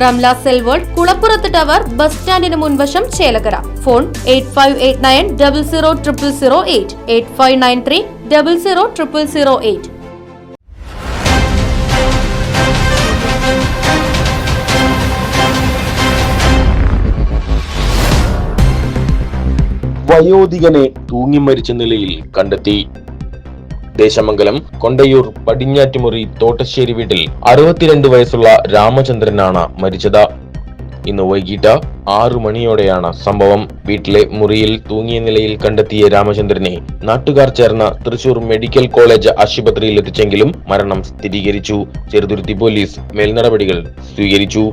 Ramla cell world കുളപ്പുറത്ത് tower bus സ്റ്റാൻഡിന് മുൻവശം Chelakkara phone eight five eight nine double zero triple zero eight. Eight five nine three double zero triple zero eight. വയോധികനെ നിലയിൽ കണ്ടെത്തി. ദേശമംഗലം കൊണ്ടയൂർ പടിഞ്ഞാറ്റുമുറി തോട്ടശ്ശേരി വീട്ടിൽ അറുപത്തിരണ്ട് വയസ്സുള്ള രാമചന്ദ്രനാണ് മരിച്ചത്. ഇന്ന് വൈകിട്ട് ആറു മണിയോടെയാണ് സംഭവം. വീട്ടിലെ മുറിയിൽ തൂങ്ങിയ നിലയിൽ കണ്ടെത്തിയ രാമചന്ദ്രനെ നാട്ടുകാർ ചേർന്ന് തൃശൂർ മെഡിക്കൽ കോളേജ് ആശുപത്രിയിൽ എത്തിച്ചെങ്കിലും മരണം സ്ഥിരീകരിച്ചു. ചെറുതുരുത്തി പോലീസ് മേൽനടപടികൾ സ്വീകരിച്ചു.